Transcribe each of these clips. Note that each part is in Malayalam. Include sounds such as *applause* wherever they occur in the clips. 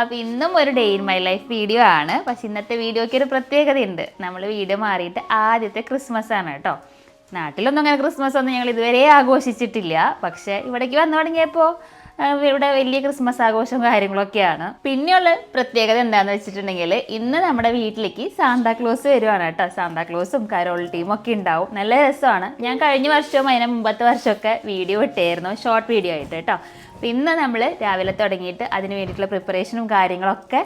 അപ്പോൾ ഇന്നും ഒരു day in my life video ആണ്. പക്ഷെ ഇന്നത്തെ വീഡിയോയ്ക്ക് ഒരു പ്രത്യേകതയുണ്ട്. നമ്മൾ വീഡിയോ മാറിയിട്ട് ആദ്യത്തെ ക്രിസ്മസ് ആണ് കേട്ടോ. നാട്ടിലൊന്നും അങ്ങനെ ക്രിസ്മസ് ഒന്നും ഞങ്ങൾ ഇതുവരെ ആഘോഷിച്ചിട്ടില്ല. പക്ഷേ ഇവിടേക്ക് വന്നു തുടങ്ങിയപ്പോൾ ഇവിടെ വലിയ ക്രിസ്മസ് ആഘോഷവും കാര്യങ്ങളൊക്കെയാണ്. പിന്നെയുള്ള പ്രത്യേകത എന്താണെന്ന് വെച്ചിട്ടുണ്ടെങ്കിൽ ഇന്ന് നമ്മുടെ വീട്ടിലേക്ക് സാന്താക്ലോസ് വരുവാണ് കേട്ടോ. സാന്താക്ലോസും കരോൾ ടീമും ഒക്കെ ഉണ്ടാവും. നല്ല രസമാണ്. ഞാൻ കഴിഞ്ഞ വർഷവും അതിന് മുമ്പത്തെ വർഷമൊക്കെ വീഡിയോ ഇട്ടായിരുന്നു ഷോർട്ട് വീഡിയോ ആയിട്ട് കേട്ടോ. അപ്പോൾ ഇന്ന് നമ്മൾ രാവിലെ തുടങ്ങിയിട്ട് അതിന് വേണ്ടിയിട്ടുള്ള പ്രിപ്പറേഷനും കാര്യങ്ങളൊക്കെ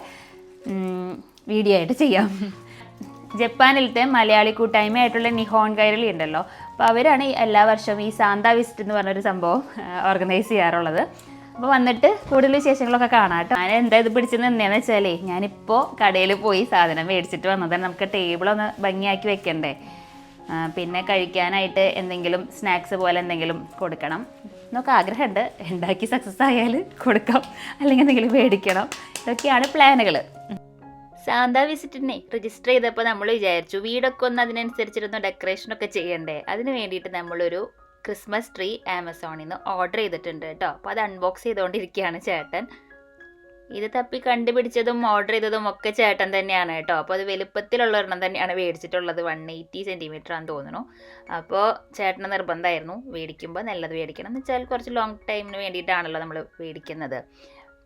വീഡിയോ ആയിട്ട് ചെയ്യാം. ജപ്പാനിലത്തെ മലയാളി കൂട്ടായ്മയായിട്ടുള്ള നിഹോൺ കൈരളി ഉണ്ടല്ലോ. അപ്പോൾ അവരാണ് എല്ലാ വർഷവും ഈ സാന്ത വിസിറ്റ് എന്ന് പറഞ്ഞൊരു സംഭവം ഓർഗനൈസ് ചെയ്യാറുള്ളത്. അപ്പോൾ വന്നിട്ട് കൂടുതൽ വിശേഷങ്ങളൊക്കെ കാണാം കേട്ടോ. ഞാൻ എന്താ ഇത് പിടിച്ചത് എന്താണെന്ന് വെച്ചാലേ ഞാനിപ്പോൾ കടയിൽ പോയി സാധനം മേടിച്ചിട്ട് വന്നതാണ്. നമുക്ക് ടേബിളൊന്ന് ഭംഗിയാക്കി വെക്കണ്ടേ? പിന്നെ കഴിക്കാനായിട്ട് എന്തെങ്കിലും സ്നാക്സ് പോലെ എന്തെങ്കിലും കൊടുക്കണം. എന്നൊക്കെ ആഗ്രഹമുണ്ട് ഉണ്ടാക്കി സക്സസ് ആയാൽ കൊടുക്കാം. അല്ലെങ്കിൽ എന്തെങ്കിലും മേടിക്കണം. ഇതൊക്കെയാണ് പ്ലാനുകൾ സാന്താ വിസിറ്റിനെ രജിസ്റ്റർ ചെയ്തപ്പോൾ നമ്മൾ വിചാരിച്ചു വീടൊക്കെ ഒന്ന് അതിനനുസരിച്ചിരുന്ന ഡെക്കറേഷനൊക്കെ ചെയ്യണ്ടേ. അതിന് വേണ്ടിയിട്ട് നമ്മളൊരു ക്രിസ്മസ് ട്രീ ആമസോണിൽ നിന്ന് ഓർഡർ ചെയ്തിട്ടുണ്ട് കേട്ടോ. അപ്പോൾ അത് അൺബോക്സ് ചെയ്തുകൊണ്ടിരിക്കുകയാണ് ചേട്ടൻ. ഇത് തപ്പി കണ്ടുപിടിച്ചതും ഓർഡർ ചെയ്തതും ഒക്കെ ചേട്ടൻ തന്നെയാണ് കേട്ടോ. അപ്പോൾ അത് വലുപ്പത്തിലുള്ള ഒരെണ്ണം തന്നെയാണ് മേടിച്ചിട്ടുള്ളത്. വൺ എയ്റ്റി സെന്റിമീറ്റർ ആണെന്ന് തോന്നുന്നു. അപ്പോൾ ചേട്ടന് നിർബന്ധമായിരുന്നു മേടിക്കുമ്പോൾ നല്ലത് മേടിക്കണം. എന്ന് വെച്ചാൽ കുറച്ച് ലോങ് ടൈമിന് വേണ്ടിയിട്ടാണല്ലോ നമ്മൾ മേടിക്കുന്നത്.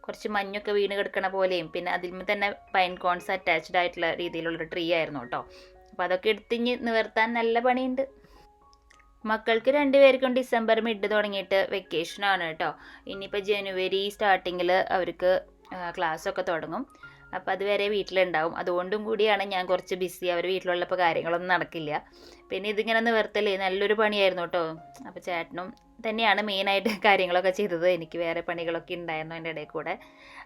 കുറച്ച് മഞ്ഞൊക്കെ വീണ് കിടക്കണ പോലെയും പിന്നെ അതിൽ തന്നെ പൈൻ കോൺസ് അറ്റാച്ച്ഡ് ആയിട്ടുള്ള രീതിയിലുള്ളൊരു ട്രീ ആയിരുന്നു കേട്ടോ. അപ്പോൾ അതൊക്കെ എടുത്തിഞ്ഞ് നിവർത്താൻ നല്ല പണിയുണ്ട്. മക്കൾക്ക് രണ്ടുപേർക്കും ഡിസംബർ മിഡ് തുടങ്ങിയിട്ട് വെക്കേഷനാണ് കേട്ടോ. ഇനിയിപ്പോൾ ജനുവരി സ്റ്റാർട്ടിങ്ങിൽ അവർക്ക് ക്ലാസ് ഒക്കെ തുടങ്ങും. അപ്പോൾ അതുവരെ വീട്ടിലുണ്ടാവും. അതുകൊണ്ടും കൂടിയാണ് ഞാൻ കുറച്ച് ബിസി അവർ വീട്ടിലുള്ളപ്പോൾ കാര്യങ്ങളൊന്നും നടക്കില്ല. പിന്നെ ഇതിങ്ങനെ നിവർത്തലേ നല്ലൊരു പണിയായിരുന്നു കേട്ടോ അപ്പോൾ ചേട്ടനും തന്നെയാണ് മെയിനായിട്ട് *laughs* കാര്യങ്ങളൊക്കെ ചെയ്തത്. എനിക്ക് വേറെ പണികളൊക്കെ ഉണ്ടായിരുന്നു എന്റെ ഇടയിൽ കൂടെ.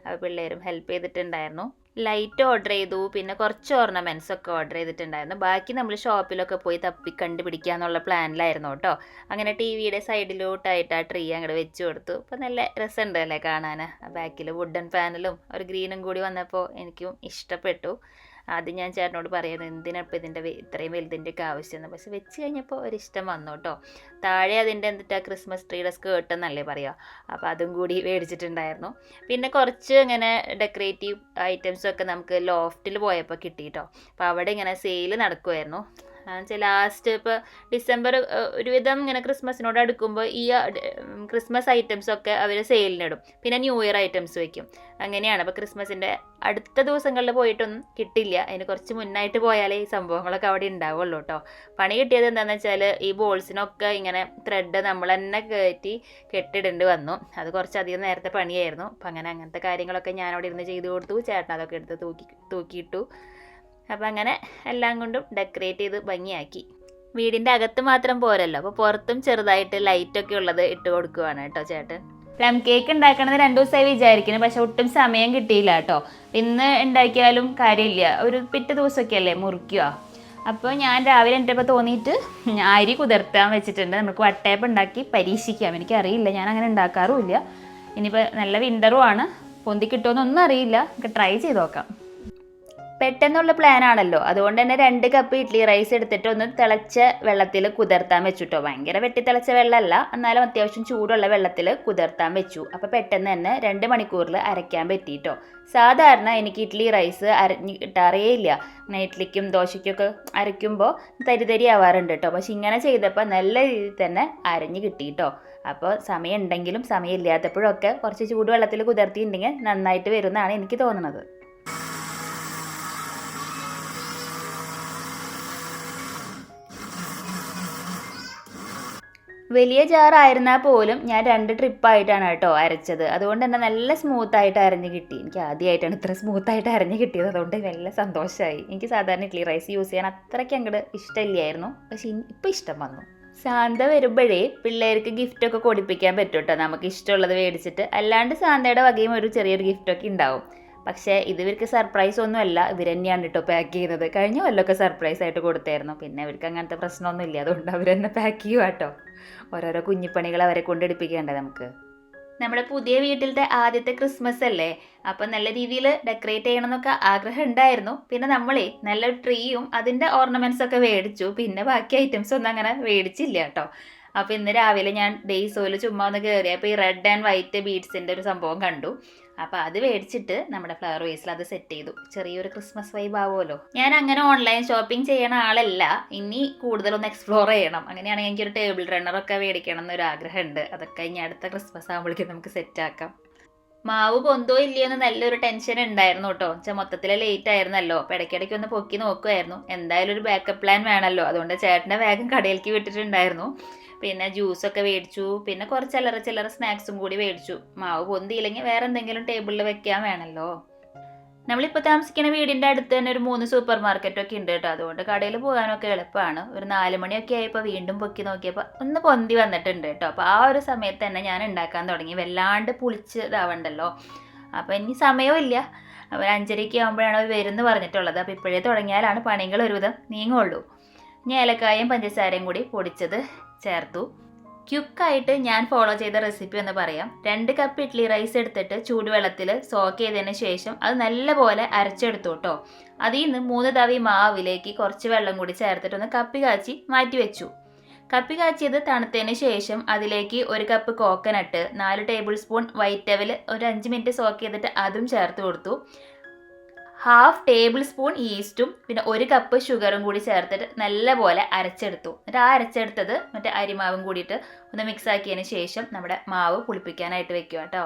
അപ്പോൾ പിള്ളേരും ഹെൽപ്പ് ചെയ്തിട്ടുണ്ടായിരുന്നു. ലൈറ്റ് ഓർഡർ ചെയ്തു. പിന്നെ കുറച്ച് ഓർണമെന്റ്സ് ഒക്കെ ഓർഡർ ചെയ്തിട്ടുണ്ടായിരുന്നു. ബാക്കി നമ്മൾ ഷോപ്പിലൊക്കെ പോയി തപ്പി കണ്ടുപിടിക്കുക എന്നുള്ള പ്ലാനിലായിരുന്നു കേട്ടോ അങ്ങനെ ടി വിയുടെ സൈഡിലോട്ടായിട്ട് ആ ട്രീ അങ്ങോട്ട് വെച്ച് കൊടുത്തു. അപ്പോൾ നല്ല രസമുണ്ട് അല്ലേ കാണാൻ ബാക്കിൽ വുഡൻ പാനലും ഒരു ഗ്രീനും കൂടി വന്നപ്പോൾ എനിക്കും ഇഷ്ടപ്പെട്ടു. ആദ്യം ഞാൻ ചേട്ടനോട് പറയുന്നത് എന്തിനാ ഇപ്പോൾ ഇതിന്റെ ഇത്രയും വലുതിന്റെ ഒക്കെ ആവശ്യമെന്ന്? പക്ഷെ വെച്ച് കഴിഞ്ഞപ്പോൾ ഒരിഷ്ടം വന്നു കേട്ടോ. താഴെ അതിന്റെ എന്തിട്ടാ ക്രിസ്മസ് ട്രീയുടെ സ്കേർട്ട് എന്നല്ലേ പറയുക. അപ്പോൾ അതും കൂടി മേടിച്ചിട്ടുണ്ടായിരുന്നു. പിന്നെ കുറച്ച് ഇങ്ങനെ ഡെക്കറേറ്റീവ് ഐറ്റംസ് ഒക്കെ നമുക്ക് ലോഫ്റ്റിൽ പോയപ്പോൾ കിട്ടി കേട്ടോ. അപ്പോൾ അവിടെ ഇങ്ങനെ സെയിൽ നടക്കുമായിരുന്നു എന്നുവെച്ചാൽ ലാസ്റ്റ് ഇപ്പോൾ ഡിസംബർ ഒരുവിധം ഇങ്ങനെ ക്രിസ്മസിനോട് അടുക്കുമ്പോൾ ഈ ക്രിസ്മസ് ഐറ്റംസ് ഒക്കെ അവർ സെയിലിനിടും പിന്നെ ന്യൂ ഇയർ ഐറ്റംസ് വയ്ക്കും അങ്ങനെയാണ്. അപ്പോൾ ക്രിസ്മസിന്റെ അടുത്ത ദിവസങ്ങളിൽ പോയിട്ടൊന്നും കിട്ടില്ല. അതിന് കുറച്ച് മുന്നായിട്ട് പോയാലേ ഈ സംഭവങ്ങളൊക്കെ അവിടെ ഉണ്ടാവുള്ളൂ കേട്ടോ പണി കിട്ടിയത് എന്താണെന്ന് വെച്ചാൽ ഈ ബോൾസിനൊക്കെ ഇങ്ങനെ ത്രെഡ് നമ്മൾ തന്നെ കയറ്റി കെട്ടിടേണ്ടി വന്നു. അത് കുറച്ചധികം നേരത്തെ പണിയായിരുന്നു. അപ്പം അങ്ങനെ അങ്ങനത്തെ കാര്യങ്ങളൊക്കെ ഞാൻ അവിടെ ഇരുന്ന് ചെയ്തു കൊടുത്തു. ചേട്ടൻ അതൊക്കെ എടുത്ത് തൂക്കി തൂക്കിയിട്ടു. അപ്പം അങ്ങനെ എല്ലാം കൊണ്ടും ഡെക്കറേറ്റ് ചെയ്ത് ഭംഗിയാക്കി. വീടിന്റെ അകത്ത് മാത്രം പോരല്ലോ. അപ്പോൾ പുറത്തും ചെറുതായിട്ട് ലൈറ്റൊക്കെ ഉള്ളത് ഇട്ട് കൊടുക്കുവാണ് കേട്ടോ ചേട്ടൻ. പ്ലം കേക്ക് ഉണ്ടാക്കണത് രണ്ടു ദിവസമായി വിചാരിക്കുന്നു. പക്ഷെ ഒട്ടും സമയം കിട്ടിയില്ല കേട്ടോ. ഇന്ന് ഉണ്ടാക്കിയാലും കാര്യമില്ല. ഒരു പിറ്റേ ദിവസമൊക്കെ അല്ലേ മുറിക്കുക. അപ്പോൾ ഞാൻ രാവിലെ എന്റെ തോന്നിയിട്ട് അരി കുതിർത്താൻ വെച്ചിട്ടുണ്ട്. നമുക്ക് വട്ടയപ്പം ഉണ്ടാക്കി പരീക്ഷിക്കാം. എനിക്കറിയില്ല. ഞാൻ അങ്ങനെ ഉണ്ടാക്കാറുമില്ല. ഇനിയിപ്പോൾ നല്ല വിന്ററും ആണ്. പൊന്തി കിട്ടുമെന്നൊന്നും അറിയില്ല. നമുക്ക് ട്രൈ ചെയ്ത് നോക്കാം. പെട്ടെന്നുള്ള പ്ലാൻ ആണല്ലോ. അതുകൊണ്ട് തന്നെ രണ്ട് കപ്പ് ഇഡ്ഡലി റൈസ് എടുത്തിട്ട് ഒന്ന് തിളച്ച വെള്ളത്തിൽ കുതിർത്താൻ വെച്ചുട്ടോ. ഭയങ്കര വെട്ടി തിളച്ച വെള്ളമല്ല. എന്നാലും അത്യാവശ്യം ചൂടുള്ള വെള്ളത്തിൽ കുതിർത്താൻ വെച്ചു. അപ്പോൾ പെട്ടെന്ന് തന്നെ രണ്ട് മണിക്കൂറിൽ അരയ്ക്കാൻ പറ്റിയിട്ടോ സാധാരണ എനിക്ക് ഇഡ്ഡലി റൈസ് അരഞ്ഞ് കിട്ടാറേയില്ല ഇങ്ങനെ ഇഡ്ഡലിക്കും ദോശയ്ക്കൊക്കെ അരയ്ക്കുമ്പോൾ തരി തരി ആവാറുണ്ട് കേട്ടോ. പക്ഷെ ഇങ്ങനെ ചെയ്തപ്പോൾ നല്ല രീതിയിൽ തന്നെ അരഞ്ഞ് കിട്ടിയിട്ടോ അപ്പോൾ സമയം ഉണ്ടെങ്കിലും സമയം ഇല്ലാത്തപ്പോഴൊക്കെ കുറച്ച് ചൂടുവെള്ളത്തിൽ കുതിർത്തിയിട്ടുണ്ടെങ്കിൽ നന്നായിട്ട് വരുമെന്നാണ് എനിക്ക് തോന്നുന്നത്. വലിയ ജാറായിരുന്നാൽ പോലും ഞാൻ രണ്ട് ട്രിപ്പായിട്ടാണ് കേട്ടോ അരച്ചത്. അതുകൊണ്ട് തന്നെ നല്ല സ്മൂത്ത് ആയിട്ട് അരഞ്ഞ് കിട്ടി. എനിക്ക് ആദ്യമായിട്ടാണ് ഇത്ര സ്മൂത്തായിട്ട് അരഞ്ഞ് കിട്ടിയത്. അതുകൊണ്ട് നല്ല സന്തോഷമായി എനിക്ക് സാധാരണ ഇഡ്ലി റൈസ് യൂസ് ചെയ്യാൻ അത്രയ്ക്ക് അങ്ങോട്ട് ഇഷ്ടമില്ലായിരുന്നു. പക്ഷെ ഇപ്പം ഇഷ്ടം വന്നു. സാന്ത വരുമ്പോഴേ പിള്ളേർക്ക് ഗിഫ്റ്റൊക്കെ കൊടുപ്പിക്കാൻ പറ്റും കേട്ടോ നമുക്ക് ഇഷ്ടമുള്ളത് മേടിച്ചിട്ട്. അല്ലാണ്ട് സാന്തയുടെ വകയും ഒരു ചെറിയൊരു ഗിഫ്റ്റൊക്കെ ഉണ്ടാവും. പക്ഷേ ഇത് ഇവർക്ക് സർപ്രൈസ് ഒന്നുമല്ല ഇവർ തന്നെയാണ് കേട്ടോ പാക്ക് ചെയ്യുന്നത് കഴിഞ്ഞ കൊല്ലമൊക്കെ സർപ്രൈസ് ആയിട്ട് കൊടുത്തായിരുന്നു. പിന്നെ ഇവർക്ക് അങ്ങനത്തെ പ്രശ്നമൊന്നും ഇല്ല. അതുകൊണ്ട് അവർ തന്നെ പാക്ക് ചെയ്യുക കേട്ടോ ഓരോരോ കുഞ്ഞിപ്പണികൾ അവരെ കൊണ്ടെടുപ്പിക്കേണ്ടേ നമുക്ക്. നമ്മുടെ പുതിയ വീട്ടിലത്തെ ആദ്യത്തെ ക്രിസ്മസ് അല്ലേ? അപ്പം നല്ല രീതിയിൽ ഡെക്കറേറ്റ് ചെയ്യണമെന്നൊക്കെ ആഗ്രഹം ഉണ്ടായിരുന്നു. പിന്നെ നമ്മളേ നല്ല ട്രീയും അതിന്റെ ഓർണമെന്റ്സ് ഒക്കെ മേടിച്ചു. പിന്നെ ബാക്കി ഐറ്റംസ് ഒന്നും അങ്ങനെ മേടിച്ചില്ല കേട്ടോ അപ്പോൾ ഇന്ന് രാവിലെ ഞാൻ ഡേയ്സോയിൽ ചുമ്മാ ഒന്ന് കയറി അപ്പോൾ ഈ റെഡ് ആൻഡ് വൈറ്റ് ബീഡ്സിന്റെ ഒരു സംഭവം കണ്ടു. അപ്പോൾ അത് മേടിച്ചിട്ട് നമ്മുടെ ഫ്ലവർ വേസിൽ അത് സെറ്റ് ചെയ്തു. ചെറിയൊരു ക്രിസ്മസ് വൈബ് ആവുമല്ലോ. ഞാൻ അങ്ങനെ ഓൺലൈൻ ഷോപ്പിംഗ് ചെയ്യണ ആളല്ല. ഇനി കൂടുതലൊന്ന് എക്സ്പ്ലോർ ചെയ്യണം. അങ്ങനെയാണെങ്കിൽ എനിക്കൊരു ടേബിൾ റണ്ണറൊക്കെ മേടിക്കണം എന്നൊരു ആഗ്രഹമുണ്ട്. അതൊക്കെ ഇനി അടുത്ത ക്രിസ്മസ് ആകുമ്പോഴേക്കും നമുക്ക് സെറ്റ് ആക്കാം. മാവ് പൊന്തോ ഇല്ലയോ എന്ന് നല്ലൊരു ടെൻഷൻ ഉണ്ടായിരുന്നു കേട്ടോ. വെച്ചാൽ മൊത്തത്തിൽ ലേറ്റ് ആയിരുന്നല്ലോ. അപ്പം ഇടയ്ക്കിടയ്ക്ക് ഒന്ന് പൊക്കി നോക്കുമായിരുന്നു എന്തായാലും ഒരു ബാക്കപ്പ് പ്ലാൻ വേണമല്ലോ അതുകൊണ്ട് ചേട്ടന്റെ വേഗം കടയിലേക്ക് വിട്ടിട്ടുണ്ടായിരുന്നു. പിന്നെ ജ്യൂസൊക്കെ മേടിച്ചു പിന്നെ കുറച്ച് ചില്ലറ ചില്ലറ സ്നാക്സും കൂടി മേടിച്ചു മാവ് പൊന്തിയില്ലെങ്കിൽ വേറെ എന്തെങ്കിലും ടേബിളിൽ വെക്കാൻ വേണമല്ലോ നമ്മളിപ്പോൾ താമസിക്കുന്ന വീടിന്റെ അടുത്ത് തന്നെ ഒരു മൂന്ന് സൂപ്പർ മാർക്കറ്റൊക്കെ ഉണ്ട് കേട്ടോ. അതുകൊണ്ട് കടയിൽ പോകാനൊക്കെ എളുപ്പമാണ്. ഒരു നാല് മണിയൊക്കെ ആയപ്പോൾ വീണ്ടും പൊക്കി നോക്കിയപ്പോൾ ഒന്ന് പൊന്തി വന്നിട്ടുണ്ട് കേട്ടോ. അപ്പോൾ ആ ഒരു സമയത്ത് തന്നെ ഞാൻ ഉണ്ടാക്കാൻ തുടങ്ങി. വല്ലാണ്ട് പുളിച്ച് ഇതാവണ്ടല്ലോ. അപ്പോൾ ഇനി സമയമില്ല അപ്പോൾ അഞ്ചരയ്ക്ക് ആകുമ്പോഴാണ് അവർ വരുമെന്ന് പറഞ്ഞിട്ടുള്ളത്. അപ്പോൾ ഇപ്പോഴേ തുടങ്ങിയാലാണ് പണികൾ ഒരുവിധം നീങ്ങുള്ളൂ. ഇനി ഏലക്കായും പഞ്ചസാരയും കൂടി പൊടിച്ചത് ചേർത്തു. ക്യുക്കായിട്ട് ഞാൻ ഫോളോ ചെയ്ത റെസിപ്പി എന്ന് പറയാം. രണ്ട് കപ്പ് ഇഡ്ഡലി റൈസ് എടുത്തിട്ട് ചൂടുവെള്ളത്തിൽ സോക്ക് ചെയ്തതിന് ശേഷം അത് നല്ലപോലെ അരച്ചെടുത്തു കേട്ടോ അതിൽ നിന്ന് മൂന്ന് തവി മാവിലേക്ക് കുറച്ച് വെള്ളം കൂടി ചേർത്തിട്ട് ഒന്ന് കപ്പി കാച്ചി മാറ്റി വെച്ചു കപ്പി കാച്ചിയത് തണുത്തതിന് ശേഷം അതിലേക്ക് ഒരു കപ്പ് കോക്കനട്ട് നാല് ടേബിൾ സ്പൂൺ വൈറ്റ് അവൽ ഒരു അഞ്ച് മിനിറ്റ് സോക്ക് ചെയ്തിട്ട് അതും ചേർത്ത് കൊടുത്തു. ഹാഫ് ടേബിൾ സ്പൂൺ ഈസ്റ്റും പിന്നെ ഒരു കപ്പ് ഷുഗറും കൂടി ചേർത്തിട്ട് നല്ലപോലെ അരച്ചെടുത്തു. എന്നിട്ട് ആ അരച്ചെടുത്തത് മറ്റേ അരിമാവും കൂടിയിട്ട് ഒന്ന് മിക്സ് ആക്കിയതിന് ശേഷം നമ്മുടെ മാവ് പുളിപ്പിക്കാനായിട്ട് വെക്കുക കേട്ടോ.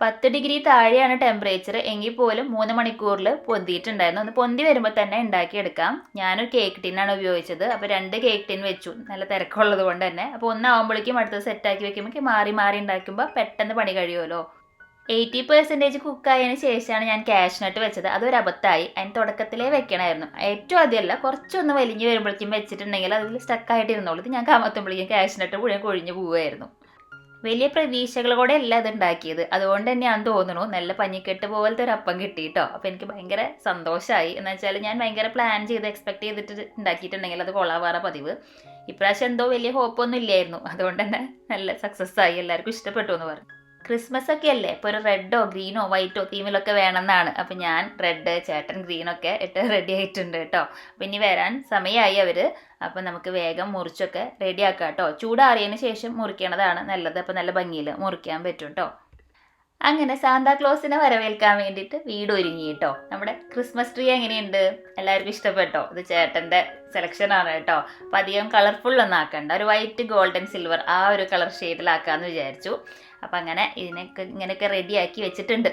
പത്ത് ഡിഗ്രി താഴെയാണ് ടെമ്പറേച്ചർ എങ്കിൽ പോലും മൂന്ന് മണിക്കൂറിൽ പൊന്തിയിട്ടുണ്ടായിരുന്നു. ഒന്ന് പൊന്തി വരുമ്പോൾ തന്നെ ഉണ്ടാക്കിയെടുക്കാം. ഞാനൊരു കേക്ക് ടിന്നാണ് ഉപയോഗിച്ചത്. അപ്പോൾ രണ്ട് കേക്ക് ടിൻ വെച്ചു. നല്ല തിരക്കുള്ളത് കൊണ്ട് തന്നെ. അപ്പോൾ ഒന്നാവുമ്പോഴേക്കും അടുത്തത് സെറ്റാക്കി വെക്കുമ്പോൾ മാറി മാറി ഉണ്ടാക്കുമ്പോൾ പെട്ടെന്ന് പണി കഴിയുമല്ലോ. എയ്റ്റി പെർസെന്റേജ് കുക്കായതിനു ശേഷമാണ് ഞാൻ ക്യാഷ് നട്ട് വെച്ചത്. അതൊരു അബദ്ധമായി. അതിന് തുടക്കത്തിലേ വെക്കണമായിരുന്നു ഏറ്റവും ആദ്യമല്ല കുറച്ചൊന്ന് വലിഞ്ഞ് വരുമ്പോഴേക്കും വെച്ചിട്ടുണ്ടെങ്കിൽ അതിൽ സ്റ്റക്കായിട്ടിരുന്നോളൂ ഇത് ഞാൻ കമത്തുമ്പോഴേക്കും ക്യാഷ് നട്ട് മുഴുവൻ കൊഴിഞ്ഞു പോവുമായിരുന്നു. വലിയ പ്രതീക്ഷകളോടെ അല്ല ഇത് ഉണ്ടാക്കിയത്. അതുകൊണ്ട് ഞാൻ തോന്നുന്നു നല്ല പഞ്ഞിക്കെട്ട് പോലത്തെ ഒരു അപ്പം കിട്ടി കേട്ടോ അപ്പോൾ എനിക്ക് ഭയങ്കര സന്തോഷമായി എന്ന് വെച്ചാൽ ഞാൻ ഭയങ്കര പ്ലാൻ ചെയ്ത് എക്സ്പെക്ട് ചെയ്തിട്ട് ഉണ്ടാക്കിയിട്ടുണ്ടെങ്കിൽ അത് കൊള്ളാവാറ പതിവ്. ഇപ്രാവശ്യം എന്തോ വലിയ ഹോപ്പൊന്നും ഇല്ലായിരുന്നു. അതുകൊണ്ട് തന്നെ നല്ല സക്സസ് ആയി. എല്ലാവർക്കും ഇഷ്ടപ്പെട്ടു എന്ന് പറഞ്ഞു. ക്രിസ്മസ് ഒക്കെ അല്ലേ ഇപ്പോൾ ഒരു റെഡോ ഗ്രീനോ വൈറ്റോ തീമിലൊക്കെ വേണമെന്നാണ്. അപ്പം ഞാൻ റെഡ് ചേട്ടൻ ഗ്രീനൊക്കെ ഇട്ട് റെഡി ആയിട്ടുണ്ട് കേട്ടോ. അപ്പം ഇനി വരാൻ സമയമായി അവർ. അപ്പം നമുക്ക് വേഗം മുറിച്ചൊക്കെ റെഡി ആക്കാം കേട്ടോ. ചൂടാറിയതിന് ശേഷം മുറിക്കണതാണ് നല്ലത്. അപ്പം നല്ല ഭംഗിയിൽ മുറിക്കാൻ പറ്റും കേട്ടോ. അങ്ങനെ സാന്താക്ലോസിനെ വരവേൽക്കാൻ വേണ്ടിയിട്ട് വീട് ഒരുങ്ങി കേട്ടോ. നമ്മുടെ ക്രിസ്മസ് ട്രീ എങ്ങനെയുണ്ട്? എല്ലാവർക്കും ഇഷ്ടപ്പെട്ടോ? ഇത് ചേട്ടന്റെ സെലക്ഷൻ ആണ് കേട്ടോ. അപ്പം അധികം കളർഫുൾ ഒന്നും ആക്കണ്ട. ഒരു വൈറ്റ് ഗോൾഡൻ സിൽവർ ആ ഒരു കളർ ഷെയ്ഡിലാക്കാമെന്ന് വിചാരിച്ചു. അപ്പം അങ്ങനെ ഇതിനൊക്കെ ഇങ്ങനെയൊക്കെ റെഡിയാക്കി വെച്ചിട്ടുണ്ട്.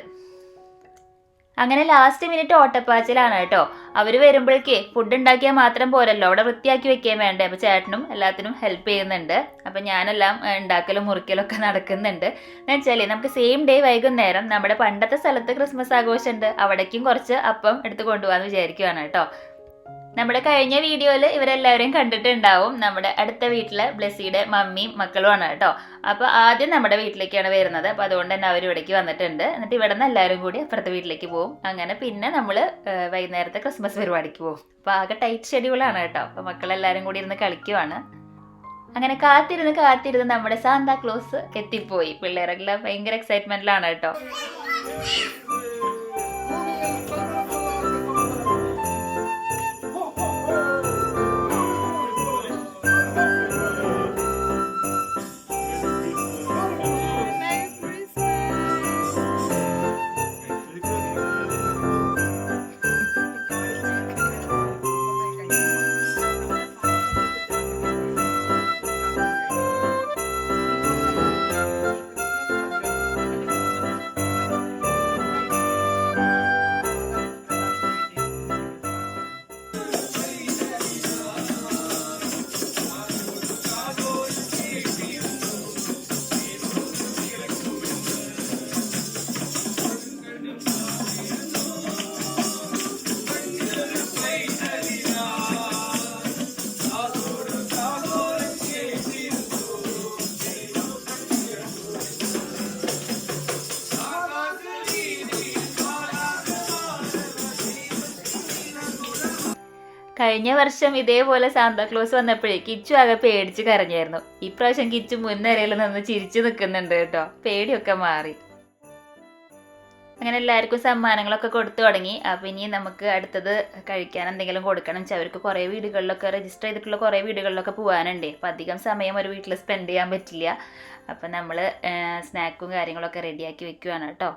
അങ്ങനെ ലാസ്റ്റ് മിനിറ്റ് ഓട്ടപ്പാച്ചിലാണ് കേട്ടോ. അവർ വരുമ്പോഴേക്കേ ഫുഡ് ഉണ്ടാക്കിയാൽ മാത്രം പോരല്ലോ. അവിടെ വൃത്തിയാക്കി വെക്കാൻ വേണ്ടേ. അപ്പോൾ ചേട്ടനും എല്ലാത്തിനും ഹെൽപ്പ് ചെയ്യുന്നുണ്ട്. അപ്പം ഞാനെല്ലാം ഉണ്ടാക്കലും മുറിക്കലും ഒക്കെ നടക്കുന്നുണ്ട്. എന്ന് വെച്ചാൽ നമുക്ക് സെയിം ഡേ വൈകുന്നേരം നമ്മുടെ പണ്ടത്തെ സ്ഥലത്ത് ക്രിസ്മസ് ആഘോഷമുണ്ട്. അവിടേക്കും കുറച്ച് അപ്പം എടുത്ത് കൊണ്ടുപോകാമെന്ന് വിചാരിക്കുവാണ് കേട്ടോ. നമ്മുടെ കഴിഞ്ഞ വീഡിയോയിൽ ഇവരെല്ലാവരെയും കണ്ടിട്ടുണ്ടാവും. നമ്മുടെ അടുത്ത വീട്ടിലെ ബ്ലെസ്സിയുടെ മമ്മിയും മക്കളുമാണ് കേട്ടോ. അപ്പോൾ ആദ്യം നമ്മുടെ വീട്ടിലേക്കാണ് വരുന്നത്. അപ്പോൾ അതുകൊണ്ട് തന്നെ അവർ ഇവിടേക്ക് വന്നിട്ടുണ്ട്. എന്നിട്ട് ഇവിടെ നിന്ന് എല്ലാവരും കൂടി അപ്പുറത്തെ വീട്ടിലേക്ക് പോകും അങ്ങനെ പിന്നെ നമ്മൾ വൈകുന്നേരത്തെ ക്രിസ്മസ് പരിപാടിക്ക് പോകും അപ്പോൾ ആകെ ടൈറ്റ് ഷെഡ്യൂളാണ് കേട്ടോ. അപ്പോൾ മക്കളെല്ലാവരും കൂടി ഇരുന്ന് കളിക്കുവാണ്. അങ്ങനെ കാത്തിരുന്ന് കാത്തിരുന്ന് നമ്മുടെ സാന്താക്ലോസ് എത്തിപ്പോയി. പിള്ളേരെല്ലാം ഭയങ്കര എക്സൈറ്റ്മെന്റിലാണ് കേട്ടോ. കഴിഞ്ഞ വർഷം ഇതേപോലെ സാന്താക്ലോസ് വന്നപ്പോഴേ കിച്ചു ആകെ പേടിച്ച് കരഞ്ഞായിരുന്നു. ഇപ്രാവശ്യം കിച്ചു മുൻനിരയിൽ നിന്ന് ചിരിച്ചു നിൽക്കുന്നുണ്ട് കേട്ടോ. പേടിയൊക്കെ മാറി. അങ്ങനെ എല്ലാവർക്കും സമ്മാനങ്ങളൊക്കെ കൊടുത്തു തുടങ്ങി. അപ്പം ഇനി നമുക്ക് അടുത്തത് കഴിക്കാൻ എന്തെങ്കിലും കൊടുക്കണം. വെച്ചാൽ അവർക്ക് കുറേ വീടുകളിലൊക്കെ രജിസ്റ്റർ ചെയ്തിട്ടുള്ള കുറേ വീടുകളിലൊക്കെ പോകാനുണ്ട്. അപ്പം അധികം സമയം ഒരു വീട്ടിൽ സ്പെൻഡ് ചെയ്യാൻ പറ്റില്ല. അപ്പം നമ്മൾ സ്നാക്കും കാര്യങ്ങളൊക്കെ റെഡിയാക്കി വെക്കുവാണ് കേട്ടോ.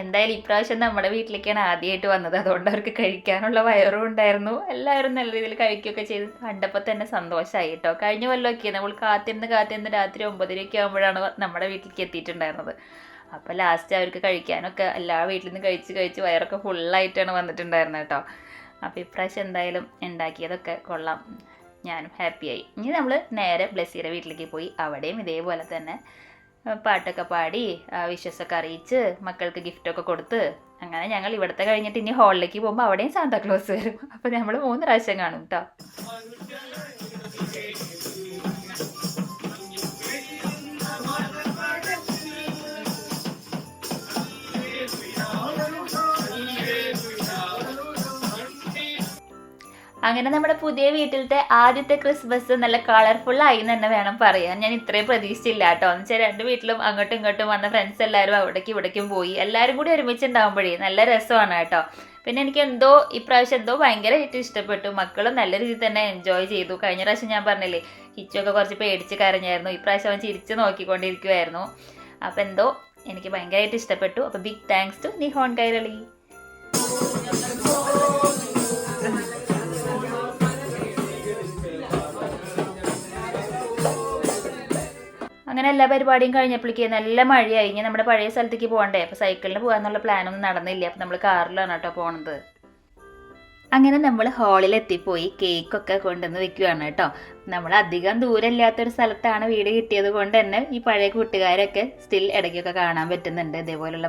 എന്തായാലും ഇപ്രാവശ്യം നമ്മുടെ വീട്ടിലേക്കാണ് ആദ്യമായിട്ട് വന്നത്. അതുകൊണ്ട് അവർക്ക് കഴിക്കാനുള്ള വയറും ഉണ്ടായിരുന്നു. എല്ലാവരും നല്ല രീതിയിൽ കഴിക്കുകയൊക്കെ ചെയ്ത് കണ്ടപ്പോൾ തന്നെ സന്തോഷമായി കേട്ടോ. കഴിഞ്ഞ കൊല്ലമൊക്കെ നമ്മൾ കാത്തിരുന്ന് കാത്തിരുന്ന് രാത്രി ഒമ്പതരയൊക്കെ ആകുമ്പോഴാണ് നമ്മുടെ വീട്ടിലേക്ക് എത്തിയിട്ടുണ്ടായിരുന്നത്. അപ്പോൾ ലാസ്റ്റ് അവർക്ക് കഴിക്കാനൊക്കെ എല്ലാ വീട്ടിൽ നിന്ന് കഴിച്ച് കഴിച്ച് വയറൊക്കെ ഫുള്ളായിട്ടാണ് വന്നിട്ടുണ്ടായിരുന്നത് കേട്ടോ. അപ്പോൾ ഇപ്രാവശ്യം എന്തായാലും ഉണ്ടാക്കിയതൊക്കെ കൊള്ളാം. ഞാനും ഹാപ്പിയായി ഇനി നമ്മൾ നേരെ ബ്ലസ്സിയുടെ വീട്ടിലേക്ക് പോയി. അവിടെയും ഇതേപോലെ തന്നെ പാട്ടൊക്കെ പാടി വിശ്വസൊക്കെ അറിയിച്ച് മക്കൾക്ക് ഗിഫ്റ്റൊക്കെ കൊടുത്ത് അങ്ങനെ ഞങ്ങൾ ഇവിടുത്തെ കഴിഞ്ഞിട്ട് ഇനി ഹാളിലേക്ക് പോകുമ്പോൾ അവിടെയും സാന്താക്ലോസ് വരും. അപ്പോൾ നമ്മൾ മൂന്ന് പ്രാവശ്യം കാണും കേട്ടോ അങ്ങനെ നമ്മുടെ പുതിയ വീട്ടിലത്തെ ആദ്യത്തെ ക്രിസ്മസ് നല്ല കളർഫുൾ ആയി എന്ന് തന്നെ വേണം പറയാൻ. ഞാൻ ഇത്രയും പ്രതീക്ഷിച്ചില്ല കേട്ടോ. എന്ന് വെച്ചാൽ രണ്ട് വീട്ടിലും അങ്ങോട്ടും ഇങ്ങോട്ടും വന്ന ഫ്രണ്ട്സ് എല്ലാവരും അവിടേക്കും ഇവിടേക്കും പോയി. എല്ലാവരും കൂടി ഒരുമിച്ചുണ്ടാകുമ്പോഴേ നല്ല രസമാണ് കേട്ടോ. പിന്നെ എനിക്ക് എന്തോ ഇപ്രാവശ്യം എന്തോ ഭയങ്കരമായിട്ട് ഇഷ്ടപ്പെട്ടു. മക്കളും നല്ല രീതിയിൽ തന്നെ എൻജോയ് ചെയ്തു. കഴിഞ്ഞ പ്രാവശ്യം ഞാൻ പറഞ്ഞില്ലേ കിച്ചൊക്കെ കുറച്ച് പേടിച്ച് കരഞ്ഞായിരുന്നു. ഇപ്രാവശ്യം അവൻ ചിരിച്ച് നോക്കിക്കൊണ്ടിരിക്കുമായിരുന്നു അപ്പം എന്തോ എനിക്ക് ഭയങ്കരമായിട്ട് ഇഷ്ടപ്പെട്ടു. അപ്പോൾ big thanks to Nihon Kairali എല്ലാ പരിപാടിയും കഴിഞ്ഞപ്പോഴേക്ക് നല്ല മഴയായി. ഇനി നമ്മുടെ പഴയ സ്ഥലത്തേക്ക് പോകണ്ടേ? അപ്പോൾ സൈക്കിളിന് പോകാന്നുള്ള പ്ലാനൊന്നും നടന്നില്ല. അപ്പോൾ നമ്മൾ കാറിലാണ് കേട്ടോ പോണത്. അങ്ങനെ നമ്മൾ ഹാളിൽ എത്തിപ്പോയി. കേക്കൊക്കെ കൊണ്ടുവന്ന് വെക്കുകയാണ് കേട്ടോ. നമ്മൾ അധികം ദൂരമില്ലാത്തൊരു സ്ഥലത്താണ് വീട് കിട്ടിയത് കൊണ്ട് തന്നെ ഈ പഴയ കൂട്ടുകാരൊക്കെ സ്റ്റിൽ ഇടയ്ക്കൊക്കെ കാണാൻ പറ്റുന്നുണ്ട്. ഇതേപോലുള്ള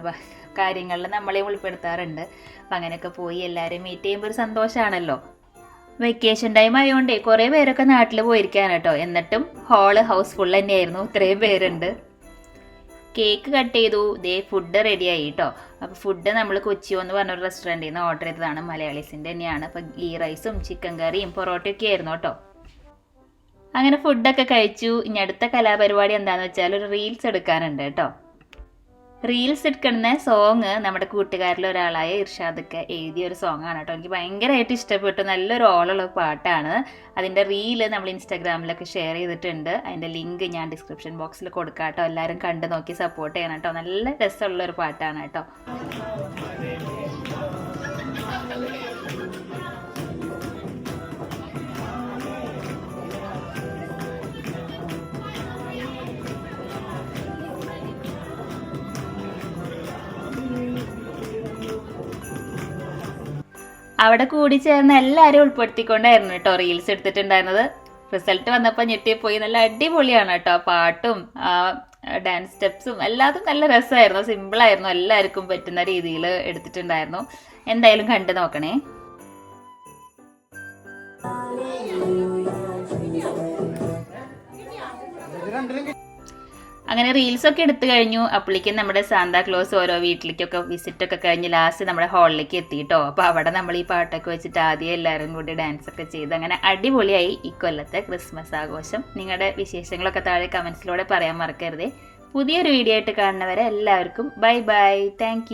കാര്യങ്ങളിൽ നമ്മളെയും ഉൾപ്പെടുത്താറുണ്ട്. അപ്പം അങ്ങനെയൊക്കെ പോയി എല്ലാവരെയും മീറ്റ് ചെയ്യുമ്പോൾ ഒരു സന്തോഷമാണല്ലോ വെക്കേഷൻ ടൈം ആയതുകൊണ്ട് കുറേ പേരൊക്കെ നാട്ടിൽ പോയിരിക്കാൻ കേട്ടോ എന്നിട്ടും ഹാൾ ഹൗസ്ഫുൾ തന്നെയായിരുന്നു. ഇത്രയും പേരുണ്ട്. കേക്ക് കട്ട് ചെയ്തു. ദേ ഫുഡ് റെഡിയായി കേട്ടോ അപ്പോൾ ഫുഡ് നമ്മൾ കൊച്ചിയോ എന്ന് പറഞ്ഞൊരു റെസ്റ്റോറന്റിൽ നിന്ന് ഓർഡർ ചെയ്തതാണ്. മലയാളീസിന്റെ തന്നെയാണ്. അപ്പോൾ ഗീ റൈസും ചിക്കൻ കറിയും പൊറോട്ടയൊക്കെ ആയിരുന്നു കേട്ടോ അങ്ങനെ ഫുഡൊക്കെ കഴിച്ചു. ഇനി അടുത്ത കലാപരിപാടി എന്താണെന്ന് വെച്ചാൽ ഒരു റീൽസ് എടുക്കാനുണ്ട് കേട്ടോ റീൽസ് എടുക്കുന്ന സോങ് നമ്മുടെ കൂട്ടുകാരിൽ ഒരാളായ ഇർഷാദൊക്കെ എഴുതിയ ഒരു സോങ് ആണ് കേട്ടോ. എനിക്ക് ഭയങ്കരമായിട്ട് ഇഷ്ടപ്പെട്ടു. നല്ലൊരു ഓളുള്ള പാട്ടാണ്. അതിന്റെ റീൽ നമ്മൾ ഇൻസ്റ്റാഗ്രാമിലൊക്കെ ഷെയർ ചെയ്തിട്ടുണ്ട്. അതിന്റെ ലിങ്ക് ഞാൻ ഡിസ്ക്രിപ്ഷൻ ബോക്സിൽ കൊടുക്കാം കേട്ടോ. എല്ലാവരും കണ്ട് നോക്കി സപ്പോർട്ട് ചെയ്യണം കേട്ടോ. നല്ല രസമുള്ള ഒരു പാട്ടാണ് കേട്ടോ. അവിടെ കൂടി ചേർന്ന് എല്ലാവരും ഉൾപ്പെടുത്തിക്കൊണ്ടായിരുന്നു കേട്ടോ റീൽസ് എടുത്തിട്ടുണ്ടായിരുന്നത്. റിസൾട്ട് വന്നപ്പോൾ ഞെട്ടിപ്പോയി. നല്ല അടിപൊളിയാണ് കേട്ടോ പാട്ടും ഡാൻസ് സ്റ്റെപ്സും എല്ലാതും നല്ല രസമായിരുന്നു. സിമ്പിളായിരുന്നു എല്ലാവർക്കും പറ്റുന്ന രീതിയിൽ എടുത്തിട്ടുണ്ടായിരുന്നു. എന്തായാലും കണ്ടു നോക്കണേ. അങ്ങനെ റീൽസ് ഒക്കെ എടുത്തു കഴിഞ്ഞു. അപ്പോഴേക്കും നമ്മുടെ സാന്താ ക്ലോസ് ഓരോ വീട്ടിലേക്കൊക്കെ വിസിറ്റ് ഒക്കെ കഴിഞ്ഞ് ലാസ്റ്റ് നമ്മുടെ ഹാളിലേക്ക് എത്തിയിട്ടോ അപ്പോൾ അവിടെ നമ്മൾ ഈ പാട്ടൊക്കെ വെച്ചിട്ട് ആദ്യം എല്ലാവരും കൂടി ഡാൻസ് ഒക്കെ ചെയ്ത് അങ്ങനെ അടിപൊളിയായി ഈ കൊല്ലത്തെ ക്രിസ്മസ് ആഘോഷം. നിങ്ങളുടെ വിശേഷങ്ങളൊക്കെ താഴെ കമൻസിലൂടെ പറയാൻ മറക്കരുത്. പുതിയൊരു വീഡിയോ ആയിട്ട് കാണുന്നവരെ എല്ലാവർക്കും ബൈ ബൈ താങ്ക്